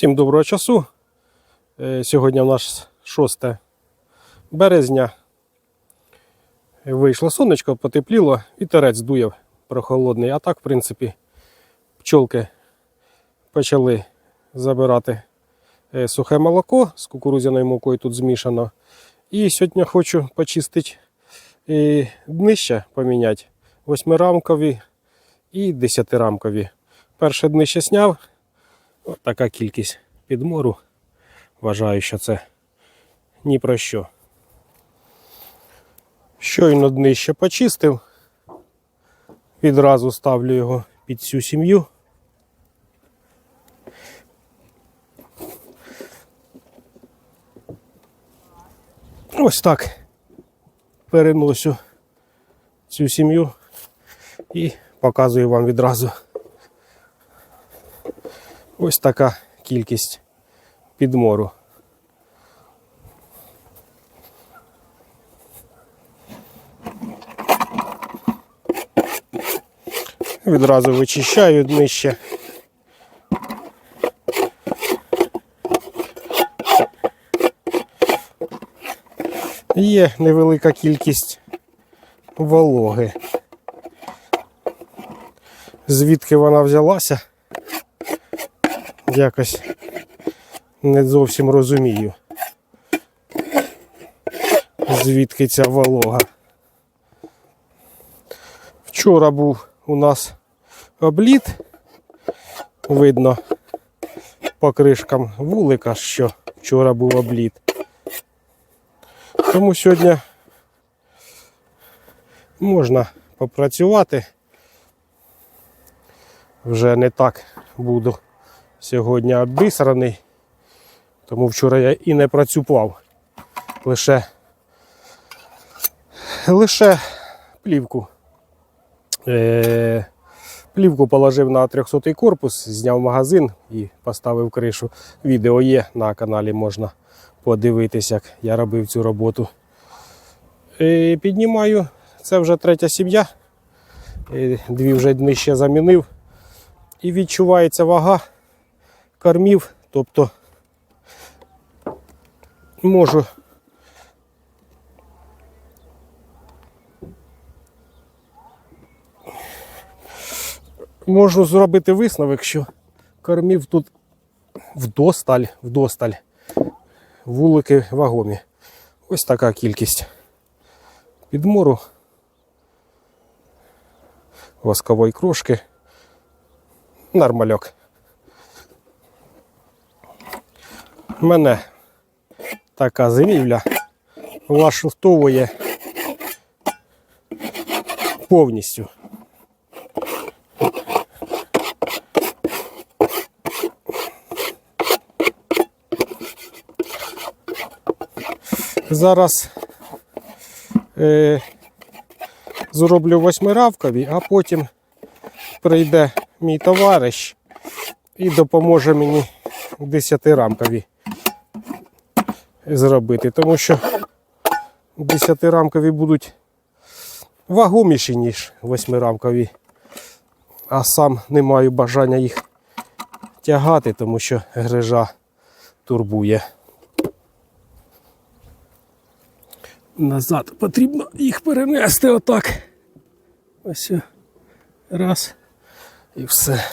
Всім доброго часу. Е, Сьогодні у нас 6 березня. Вийшло сонечко, потепліло, вітерець дує прохолодний. А так, в принципі, пчолки почали забирати е, сухе молоко з кукурудзяною мукою тут змішано. І сьогодні хочу почистити е, днища поміняти. Восьмирамкові і десятирамкові. Перше днище сняв. От така кількість підмору. Вважаю, що це ні про що. Щойно днище почистив. Відразу ставлю його під цю сім'ю. Ось так переносю цю сім'ю і показую вам відразу. Ось така кількість підмору. Відразу вичищаю днище. Є невелика кількість вологи. Звідки вона взялася? Якось не зовсім розумію, звідки ця волога. Вчора був у нас обліт, видно по кришкам вулика, що вчора був обліт. Тому сьогодні можна попрацювати. Вже не так буду сьогодні обісраний, тому вчора я і не працював. Лише лише плівку. Е, Плівку положив на 300-й корпус, зняв магазин і поставив кришу. Відео є на каналі, можна подивитися, як я робив цю роботу. Е, Піднімаю, це вже третя сім'я. Е, Дві вже дни ще замінив. І відчувається вага кормів, тобто можу можу зробити висновок, що кормів тут вдосталь, вдосталь, вулики вагомі. Ось така кількість підмору, воскової крошки, нормальок. Мене така зимівля влаштовує повністю. Зараз е, зроблю восьмиравкові, а потім прийде мій товариш і допоможе мені десятирамкові зробити, тому що десятирамкові будуть вагоміші, ніж восьмирамкові, а сам не маю бажання їх тягати, тому що грижа турбує. Назад потрібно їх перенести отак. Ось. Раз. І все.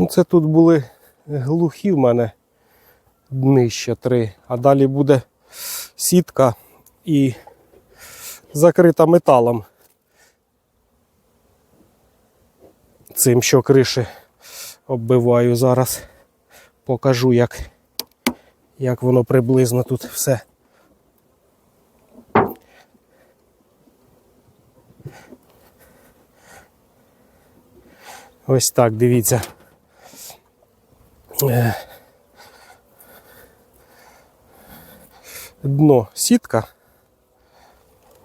Ну, це тут були глухі в мене днища три, а далі буде сітка і закрита металом. Цим, що криші оббиваю зараз. Покажу, як, як воно приблизно тут все. Ось так, дивіться. Дно сітка.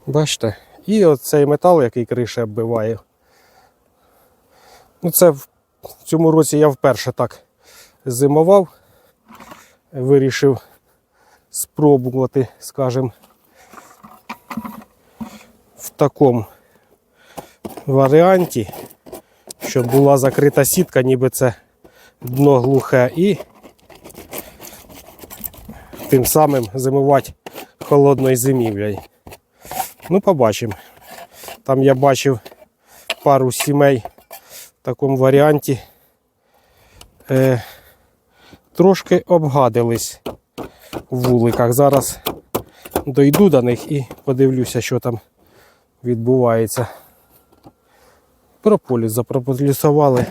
Бачите? І оцей метал, який криша оббиває. Ну, це в цьому році я вперше так зимував. Вирішив спробувати, скажімо, в такому варіанті, щоб була закрита сітка, ніби це дно глухе, і тим самим зимувати холодною зимівлею. Ну, побачимо. Там я бачив пару сімей в такому варіанті. Е, трошки обгадились в вуликах. Зараз дойду до них і подивлюся, що там відбувається. Прополіс запрополісували.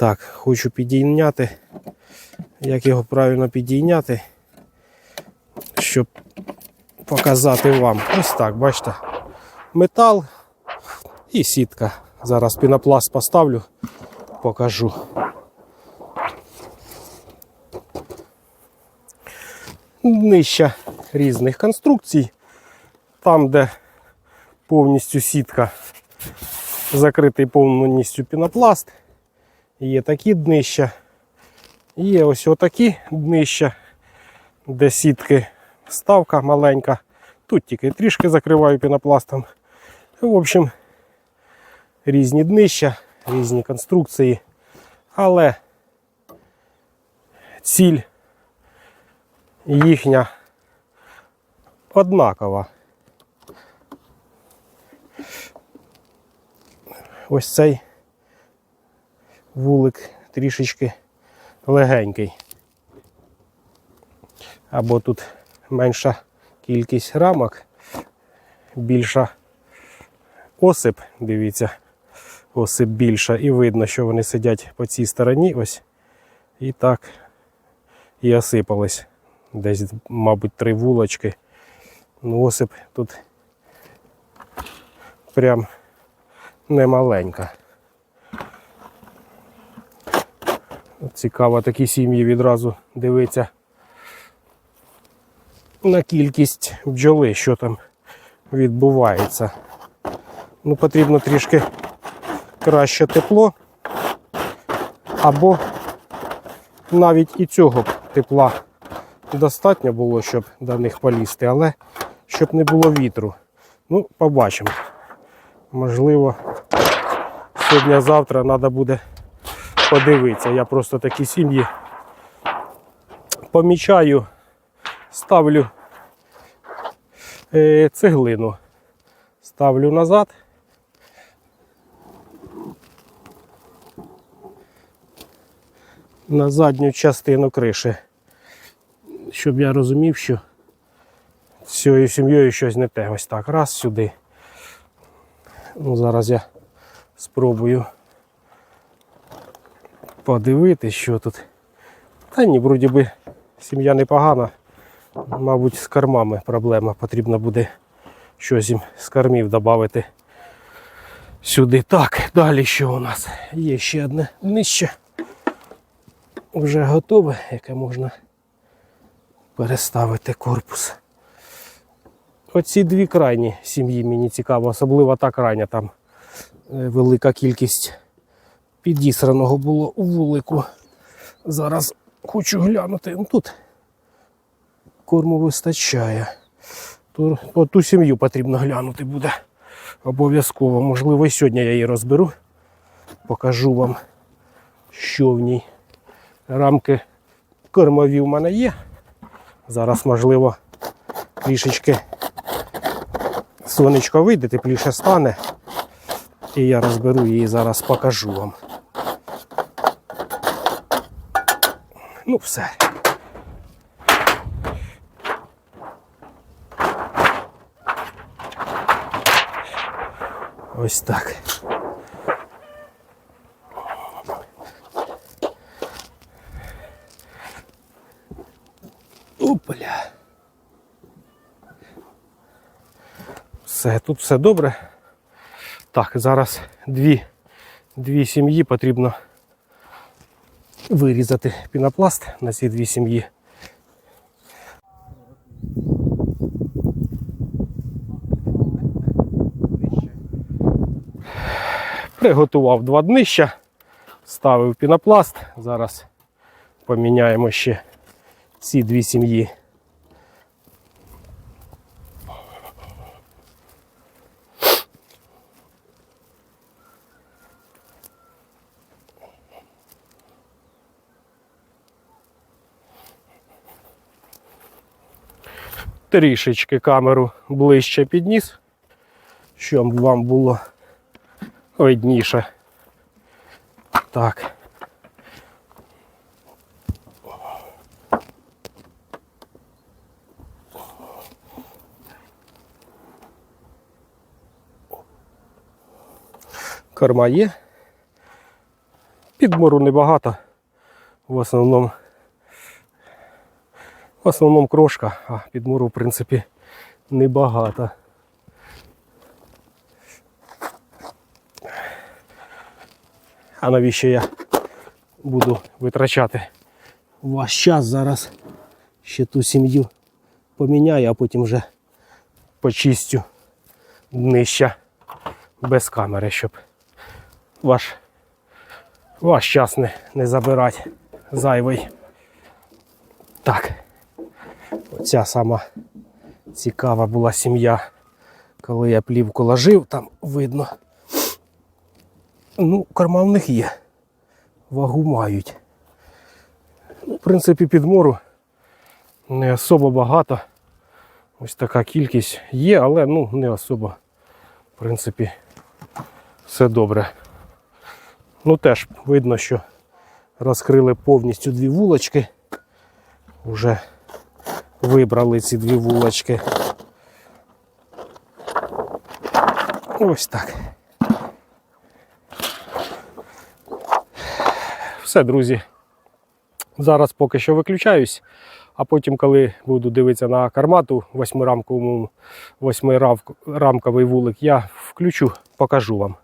Так, хочу підійняти. Як його правильно підійняти, щоб показати вам. Ось так, бачите, метал і сітка. Зараз пінопласт поставлю, покажу. Нижча різних конструкцій. Там, де повністю сітка, закритий повністю пінопласт. Є такі днища. Є ось отакі днища, де сітки ставка маленька. Тут тільки трішки закриваю пінопластом. В общем, різні днища, різні конструкції. Але ціль їхня однакова. Ось цей вулик трішечки легенький. Або тут менша кількість рамок, більша осип, дивіться, осип більша, і видно, що вони сидять по цій стороні ось. І так і осипались. Десь, мабуть, три вулочки. Ну, осип тут прям немаленька. Цікаво такі сім'ї відразу дивиться на кількість бджоли, що там відбувається. Ну, потрібно трішки краще тепло, або навіть і цього тепла достатньо було, щоб до них полізти, але щоб не було вітру. Ну, побачимо. Можливо, сьогодні-завтра треба буде подивитися. Я просто такі сім'ї помічаю, ставлю е, цеглину, ставлю назад. На задню частину криші, щоб я розумів, що з цією сім'єю щось не те. Ось так. Раз сюди. Ну, зараз я спробую подивитись, що тут. Та ні, вроді би сім'я непогана. Мабуть, з кормами проблема. Потрібно буде щось їм з кормів додати сюди. Так, далі що у нас? Є ще одне нижче. Вже готове, яке можна переставити корпус. Оці дві крайні сім'ї мені цікаво, особливо та крайня там е, велика кількість підісраного було у вулику. Зараз хочу глянути. Ну, Тут корму вистачає. Ту, по ту сім'ю потрібно глянути буде. Обов'язково. Можливо, і сьогодні я її розберу. Покажу вам, що в ній. Рамки кормові в мене є. Зараз, можливо, трішечки сонечко вийде, тепліше стане. І я розберу її зараз покажу вам. Ну, все. Ось так. Опля. Все, тут все добре. Так, зараз дві, дві сім'ї потрібно вирізати пінопласт на ці дві сім'ї. Приготував два днища, ставив пінопласт. Зараз поміняємо ще ці дві сім'ї. Трішечки камеру ближче підніс, щоб вам було видніше. Так. Корма є. Підмору небагато. В основному в основному крошка, а підмору, в принципі, небагато. А навіщо я буду витрачати ваш час зараз? Ще ту сім'ю поміняю, а потім вже почистю днища без камери, щоб ваш, ваш час не, не забирати зайвий. Так. Оця сама цікава була сім'я. Коли я плівку ложив, там видно. Ну, корма в них є. Вагу мають. Ну, в принципі, підмору не особо багато. Ось така кількість є, але ну не особо. В принципі, все добре. Ну теж видно, що розкрили повністю дві вулочки. Уже вибрали ці дві вулочки. Ось так. Все, друзі. Зараз поки що виключаюсь, а потім, коли буду дивитися на кармату восьмирамковому, восьмирамковий вулик, я включу, покажу вам.